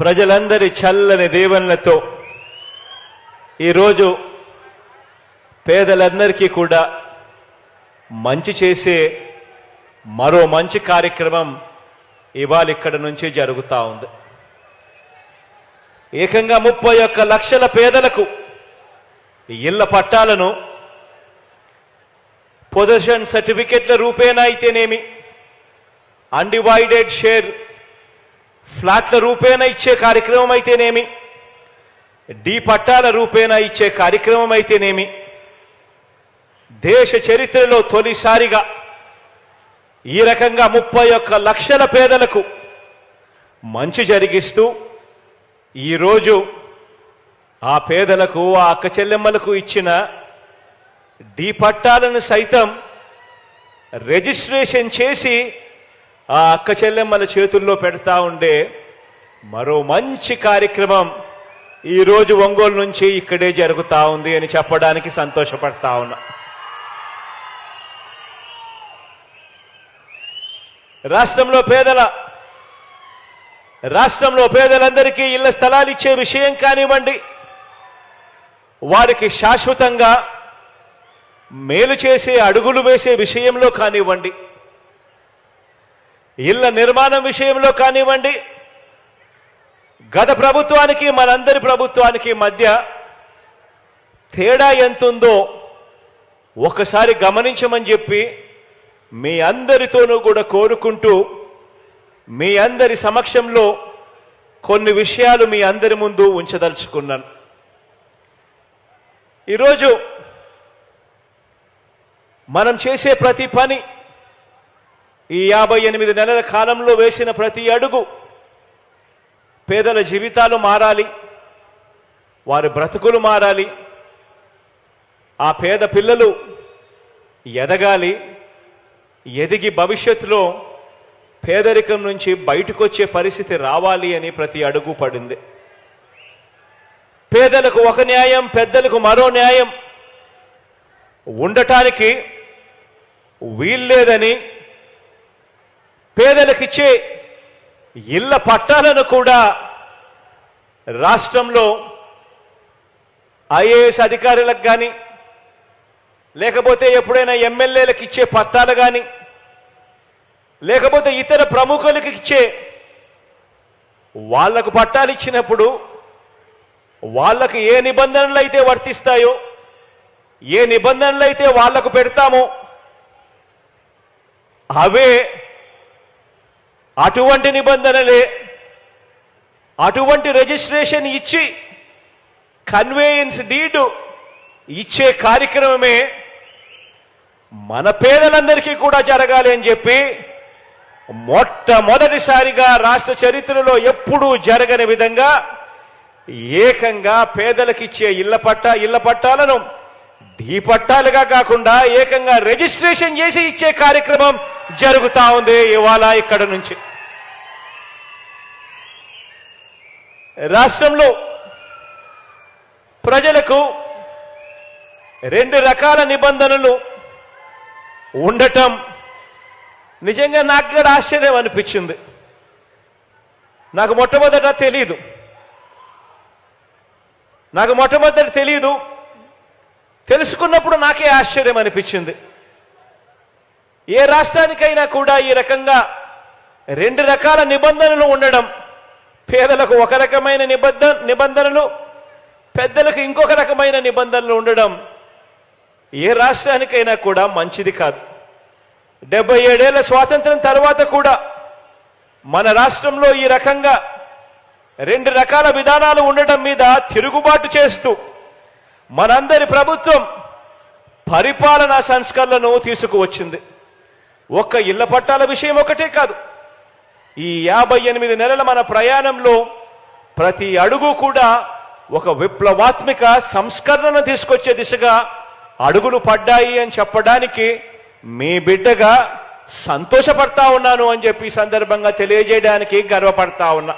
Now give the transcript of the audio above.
ప్రజలందరి చల్లని దీవెనలతో ఈరోజు పేదలందరికీ కూడా మంచి చేసే మరో మంచి కార్యక్రమం ఇవాళ ఇక్కడ నుంచి జరుగుతూ ఉంది. ఏకంగా ముప్పై ఒక్క లక్షల పేదలకు ఇళ్ళ పట్టాలను పొజిషన్ సర్టిఫికెట్ల రూపేనా అయితేనేమి అన్డివైడెడ్ షేర్ ఫ్లాట్ల రూపేణ ఇచ్చే కార్యక్రమం అయితేనేమి డి పట్టాల రూపేణ ఇచ్చే కార్యక్రమం అయితేనేమి దేశ చరిత్రలో తొలిసారిగా ఈ రకంగా ముప్పై ఒక్క లక్షల పేదలకు మంచి జరిగిస్తూ ఈరోజు ఆ పేదలకు ఆ అక్క చెల్లెమ్మలకు ఇచ్చిన డీ పట్టాలను సైతం రిజిస్ట్రేషన్ చేసి ఆ అక్క చెల్లెమ్మల చేతుల్లో పెడతా ఉండే మరో మంచి కార్యక్రమం ఈరోజు ఒంగోలు నుంచి ఇక్కడే జరుగుతూ ఉంది అని చెప్పడానికి సంతోషపడతా ఉన్నా. రాష్ట్రంలో పేదల రాష్ట్రంలో పేదలందరికీ ఇళ్ళ స్థలాలు ఇచ్చే విషయం కానివ్వండి వారికి శాశ్వతంగా మేలు చేసే అడుగులు వేసే విషయంలో కానివ్వండి ఇళ్ళ నిర్మాణం విషయంలో కానివ్వండి గత ప్రభుత్వానికి మనందరి ప్రభుత్వానికి మధ్య తేడా ఎంతుందో ఒకసారి గమనించమని చెప్పి మీ అందరితోనూ కూడా కోరుకుంటూ మీ అందరి సమక్షంలో కొన్ని విషయాలు మీ అందరి ముందు ఉంచదలుచుకున్నాను. ఈరోజు మనం చేసే ప్రతి పని ఈ యాభై ఎనిమిది నెలల కాలంలో వేసిన ప్రతి అడుగు పేదల జీవితాలు మారాలి వారి బ్రతుకులు మారాలి ఆ పేద పిల్లలు ఎదగాలి ఎదిగి భవిష్యత్తులో పేదరికం నుంచి బయటకు వచ్చే పరిస్థితి రావాలి అని ప్రతి అడుగు పడింది. పేదలకు ఒక న్యాయం పెద్దలకు మరో న్యాయం ఉండటానికి వీల్లేదని పేదలకిచ్చే ఇళ్ళ పట్టాలను కూడా రాష్ట్రంలో ఐఏఎస్ అధికారులకు కానీ లేకపోతే ఎప్పుడైనా ఎమ్మెల్యేలకు ఇచ్చే పట్టాలు కానీ లేకపోతే ఇతర ప్రముఖులకు ఇచ్చే వాళ్ళకు పట్టాలు ఇచ్చినప్పుడు వాళ్ళకు ఏ నిబంధనలు అయితే వర్తిస్తాయో ఏ నిబంధనలు అయితే వాళ్ళకు పెడతామో అవే అటువంటి నిబంధనలే అటువంటి రిజిస్ట్రేషన్ ఇచ్చి కన్వేయన్స్ డీడ్ ఇచ్చే కార్యక్రమమే మన పేదలందరికీ కూడా జరగాలి అని చెప్పి మొట్టమొదటిసారిగా రాష్ట్ర చరిత్రలో ఎప్పుడూ జరగని విధంగా ఏకంగా పేదలకిచ్చే ఇళ్ళ పట్టా ఇళ్ళ పట్టాలను ఢీ పట్టాలుగా కాకుండా ఏకంగా రిజిస్ట్రేషన్ చేసి ఇచ్చే కార్యక్రమం జరుగుతా ఉంది ఇవాళ ఇక్కడ నుంచి. రాష్ట్రంలో ప్రజలకు రెండు రకాల నిబంధనలు ఉండటం నిజంగా నాకు కూడా ఆశ్చర్యం అనిపించింది. నాకు మొట్టమొదట తెలీదు. నాకు మొట్టమొదటి తెలియదు తెలుసుకున్నప్పుడు నాకే ఆశ్చర్యం అనిపించింది. ఏ రాష్ట్రానికైనా కూడా ఈ రకంగా రెండు రకాల నిబంధనలు ఉండడం పేదలకు ఒక రకమైన నిబద్ధ నిబంధనలు పెద్దలకు ఇంకొక రకమైన నిబంధనలు ఉండడం ఏ రాష్ట్రానికైనా కూడా మంచిది కాదు. డెబ్బై ఏడేళ్ళ స్వాతంత్రం తర్వాత కూడా మన రాష్ట్రంలో ఈ రకంగా రెండు రకాల విధానాలు ఉండటం మీద తిరుగుబాటు చేస్తూ మనందరి ప్రభుత్వం పరిపాలనా సంస్కరణను తీసుకువచ్చింది. ఒక్క ఇళ్ళ పట్టాల విషయం ఒకటే కాదు. ఈ యాభై ఎనిమిది నెలల మన ప్రయాణంలో ప్రతి అడుగు కూడా ఒక విప్లవాత్మిక సంస్కరణను తీసుకొచ్చే దిశగా అడుగులు పడ్డాయి అని చెప్పడానికి మీ బిడ్డగా సంతోషపడతా ఉన్నాను అని చెప్పి సందర్భంగా తెలియజేయడానికి గర్వపడతా ఉన్నా.